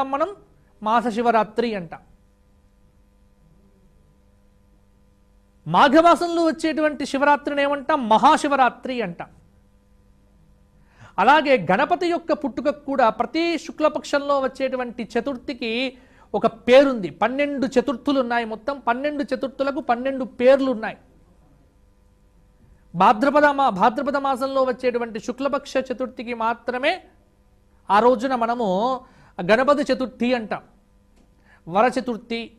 అంటాం మనం మాస శివరాత్రి అంటాం. మాఘమాసంలో వచ్చేటువంటి శివరాత్రిని ఏమంటాం? మహాశివరాత్రి అంటాం. అలాగే గణపతి యొక్క పుట్టుకకు కూడా ప్రతి శుక్లపక్షంలో వచ్చేటువంటి చతుర్థికి ఒక పేరుంది. పన్నెండు చతుర్థులు ఉన్నాయి మొత్తం. పన్నెండు చతుర్థులకు పన్నెండు పేర్లు ఉన్నాయి భాద్రపద మా భాద్రపద మాసంలో వచ్చేటువంటి శుక్లపక్ష చతుర్థికి మాత్రమే ఆ రోజున మనము గణపతి చతుర్థి అంటాం. వర చతుర్థి.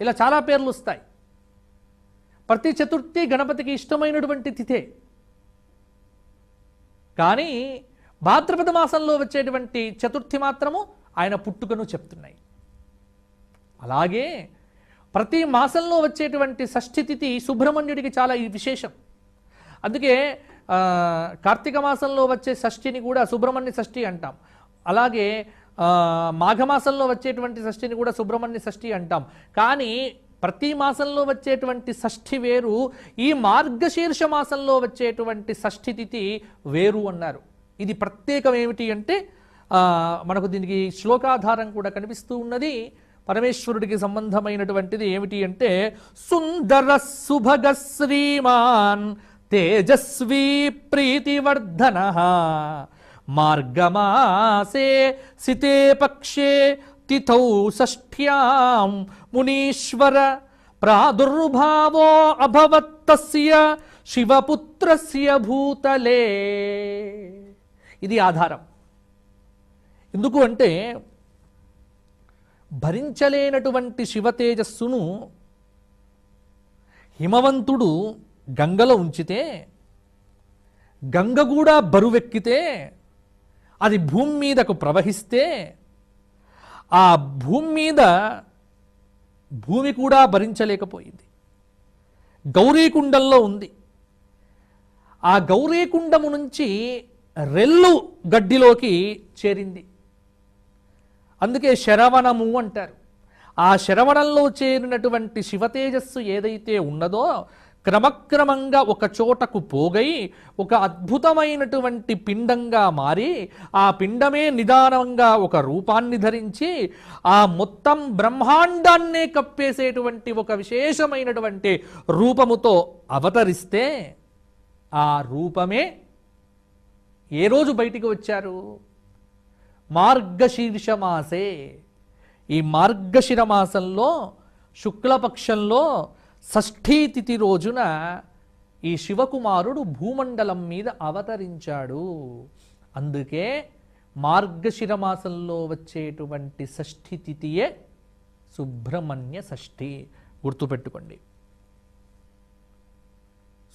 ఇలా చాలా పేర్లు వస్తాయి. ప్రతి చతుర్థి గణపతికి ఇష్టమైనటువంటి తిథే. కానీ భాద్రపద మాసంలో వచ్చేటువంటి చతుర్థి మాత్రము ఆయన పుట్టుకను చెప్తున్నాయి. అలాగే ప్రతి మాసంలో వచ్చేటువంటి షష్ఠి తిథి సుబ్రహ్మణ్యుడికి చాలా ఈ విశేషం. అందుకే కార్తీక మాసంలో వచ్చే షష్ఠిని కూడా సుబ్రహ్మణ్య షష్ఠి అంటాం. అలాగే మాఘమాసంలో వచ్చేటువంటి షష్ఠిని కూడా సుబ్రహ్మణ్య షష్ఠి అంటాం. కానీ ప్రతి మాసంలో వచ్చేటువంటి షష్ఠి వేరు ఈ మార్గశీర్ష మాసంలో వచ్చేటువంటి షష్ఠి తిథి వేరు అన్నారు. ఇది ప్రత్యేకం ఏమిటి అంటే మనకు దీనికి శ్లోకాధారం కూడా కనిపిస్తూ ఉన్నది. పరమేశ్వరుడికి సంబంధమైనటువంటిది ఏమిటి అంటే సుందర సుభగ శ్రీమాన్ తేజస్వీ ప్రీతివర్ధన. మార్గమాసే సితే పక్షే తిథౌ షష్ఠ్యాం మునీశ్వర ప్రాదుర్భావో అభవత్ తస్య శివపుత్రస్య భూతలే. ఇది ఆధారం. ఎందుకు అంటే భరించలేనటువంటి శివతేజస్సును హిమవంతుడు గంగలో ఉంచితే గంగ కూడా బరువెక్కితే అది భూమి మీదకు ప్రవహిస్తే ఆ భూమి మీద భూమి కూడా భరించలేకపోయింది. గౌరీకుండంలో ఉంది. ఆ గౌరీకుండము నుంచి రెల్లు గడ్డిలోకి చేరింది. అందుకే శరవణము అంటారు. ఆ శరవణంలో చేరినటువంటి శివతేజస్సు ఏదైతే ఉన్నదో క్రమక్రమంగా ఒక చోటకు పోగై ఒక అద్భుతమైనటువంటి పిండంగా మారి ఆ పిండమే నిదానంగా ఒక రూపాన్ని ధరించి ఆ మొత్తం బ్రహ్మాండాన్నే కప్పేసేటువంటి ఒక విశేషమైనటువంటి రూపముతో అవతరిస్తే ఆ రూపమే ఏ రోజు బయటికి వచ్చారు? మార్గశీర్షమాసే. ఈ మార్గశిర మాసంలో శుక్లపక్షంలో షష్ఠీ తిథి రోజున ఈ శివకుమారుడు భూమండలం మీద అవతరించాడు. అందుకే మార్గశిర మాసంలో వచ్చేటువంటి షష్ఠి తిథియే సుబ్రహ్మణ్య షష్ఠి. గుర్తుపెట్టుకోండి.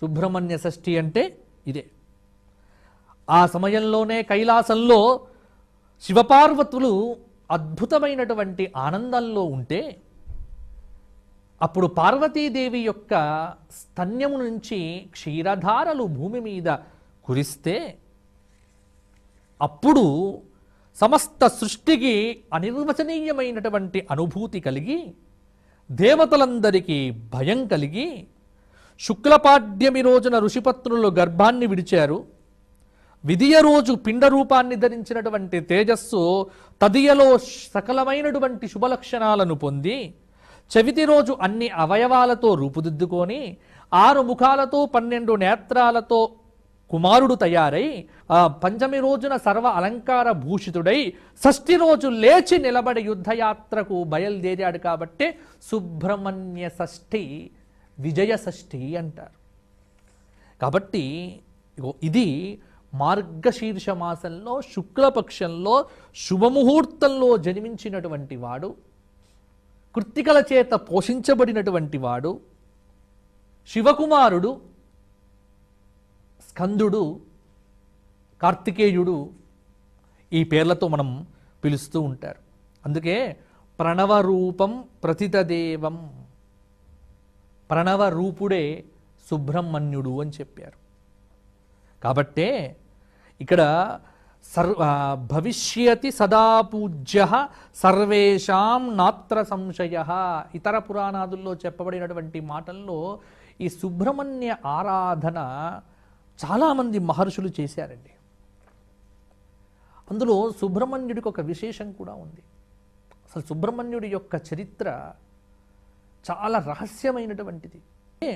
సుబ్రహ్మణ్య షష్ఠి అంటే ఇదే. ఆ సమయంలోనే కైలాసంలో శివపార్వతులు అద్భుతమైనటువంటి ఆనందంలో ఉంటే అప్పుడు పార్వతీదేవి యొక్క స్తన్యము నుంచి క్షీరధారలు భూమి మీద కురిస్తే అప్పుడు సమస్త సృష్టికి అనిర్వచనీయమైనటువంటి అనుభూతి కలిగి దేవతలందరికీ భయం కలిగి శుక్లపాడ్యమి రోజున ఋషిపత్నులు గర్భాన్ని విడిచారు. విధియ రోజు పిండ రూపాన్ని ధరించినటువంటి తేజస్సు తదియలో సకలమైనటువంటి శుభలక్షణాలను పొంది చవితి రోజు అన్ని అవయవాలతో రూపుదిద్దుకొని ఆరు ముఖాలతో పన్నెండు నేత్రాలతో కుమారుడు తయారై పంచమి రోజున సర్వ అలంకార భూషితుడై షష్ఠి రోజు లేచి నిలబడి యుద్ధయాత్రకు బయలుదేరాడు కాబట్టే సుబ్రహ్మణ్య షష్ఠి విజయ షష్ఠి అంటారు. కాబట్టి ఇది మార్గశీర్ష మాసంలో శుక్లపక్షంలో శుభముహూర్తంలో జన్మించినటువంటి వాడు కృత్తికల చేత పోషించబడినటువంటి వాడు శివకుమారుడు స్కందుడు కార్తికేయుడు ఈ పేర్లతో మనం పిలుస్తూ ఉంటారు. అందుకే ప్రణవరూపం ప్రతితదేవం ప్రణవరూపుడే సుబ్రహ్మణ్యుడు అని చెప్పారు. కాబట్టే ఇక్కడ సర్వ భవిష్యతి సదా పూజ్య సర్వేషాం నాత్ర సంశయ. ఇతర పురాణాదుల్లో చెప్పబడినటువంటి మాటల్లో ఈ సుబ్రహ్మణ్య ఆరాధన చాలామంది మహర్షులు చేశారండి. అందులో సుబ్రహ్మణ్యుడికి ఒక విశేషం కూడా ఉంది. అసలు సుబ్రహ్మణ్యుడి యొక్క చరిత్ర చాలా రహస్యమైనటువంటిది.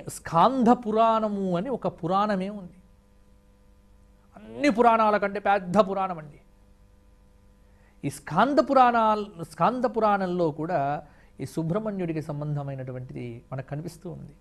స్కాంధ పురాణము అని ఒక పురాణమే ఉంది. అన్ని పురాణాల కంటే పెద్ద పురాణం అండి. ఈ స్కాంద పురాణాల స్కాంద పురాణంలో కూడా ఈ సుబ్రహ్మణ్యుడికి సంబంధమైనటువంటిది మనకు కనిపిస్తూ ఉంది.